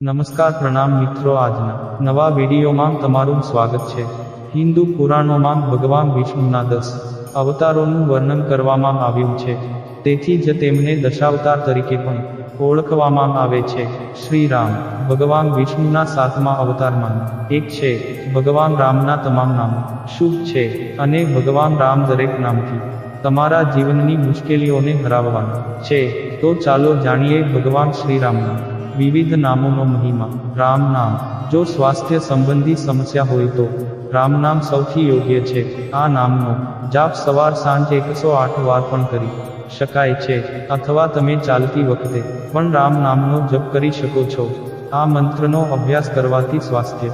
નમસ્કાર પ્રણામ મિત્રો આજના નવા વિડીયોમાં તમારું સ્વાગત છે. હિન્દુ પુરાણોમાં ભગવાન વિષ્ણુના દસ અવતારોનું વર્ણન કરવામાં આવ્યું છે. તેથી જ તેમને દશાવતાર તરીકે પણ ઓળખવામાં આવે છે. શ્રી રામ ભગવાન વિષ્ણુના સાતમા અવતારમાં. એક છે, ભગવાન રામના તમામ નામ. શુભ છે, અને ભગવાન રામ દરેક નામથી. તમારા જીવનની મુશ્કેલીઓને હરાવવાના છે. તો ચાલો જાણીએ ભગવાન શ્રી રામના વિવિધ નામોનો મહિમા. રામ નામ. જો સ્વાસ્થ્ય સંબંધી સમસ્યા હોય તો, રામ નામ સૌથી યોગ્ય છે. આ નામનો જાપ સવાર સાંજ એકસો આઠ વાર પણ કરી શકાય છે, અથવા તમે ચાલતી વખતે પણ રામ નામનો જપ કરી શકો છો. આ મંત્રનો અભ્યાસ કરવાથી સ્વાસ્થ્ય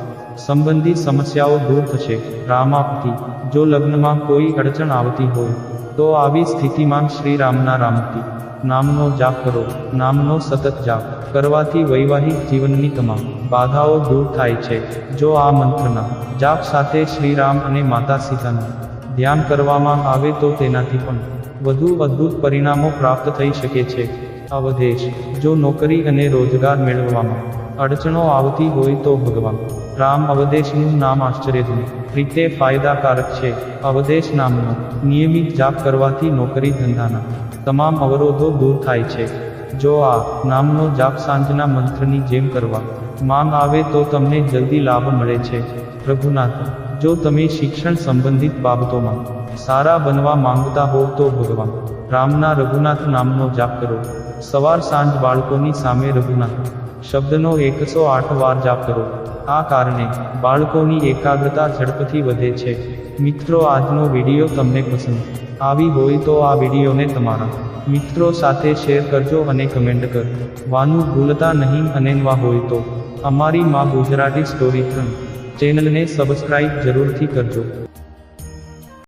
સંબંધી સમસ્યાઓ દૂર થશે. રામાપતિ, જો લગ્નમાં કોઈ અડચણ આવતી હોય, તો આવી સ્થિતિમાં શ્રી રામના રામતી નામનો જાપ કરો. નામનો સતત જાપ કરવાથી વૈવાહિક જીવનની તમામ બાધાઓ દૂર થાય છે. જો આ મંત્રના જાપ સાથે શ્રીરામ અને માતા સીતાનું ધ્યાન કરવામાં આવે તો તેનાથી પણ વધુ અદ્ભુત પરિણામો પ્રાપ્ત થઈ શકે છે. અવધેશ જો નોકરી અને રોજગાર મેળવવામાં અડચણો આવતી હોય તો ભગવાન. રામ અવદેશનું નામ આશ્ચર્યજનક રીતે ફાયદાકારક છે. અવદેશ નામનો નિયમિત જાપ કરવાથી નોકરી ધંધાના તમામ અવરોધો દૂર થાય છે. જો આ નામનો જાપ સાંજના મંત્રની જેમ કરવા માંગ આવે તો તમને જલ્દી લાભ મળે છે. રઘુનાથ જો તમે શિક્ષણ સંબંધિત બાબતોમાં સારા બનવા માંગતા હો તો ભગવાન, રામના રઘુનાથ નામનો જાપ કરો. સવાર સાંજ બાળકોની સામે રઘુનાથ, શબ્દનો એકસો આઠ વાર જાપ કરો. આ કારણે બાળકોની એકાગ્રતા ઝડપથી વધે છે. મિત્રો, આજનો વીડિયો તમને પસંદ આવી હોય તો આ વિડીયોને તમારા મિત્રો સાથે શેર કરજો અને કમેન્ટ કરવાનું ભૂલતા નહીં અને હોય તો અમારી માં ગુજરાતી સ્ટોરી ત્રણ ચેનલને સબસ્ક્રાઇબ જરૂરથી કરજો.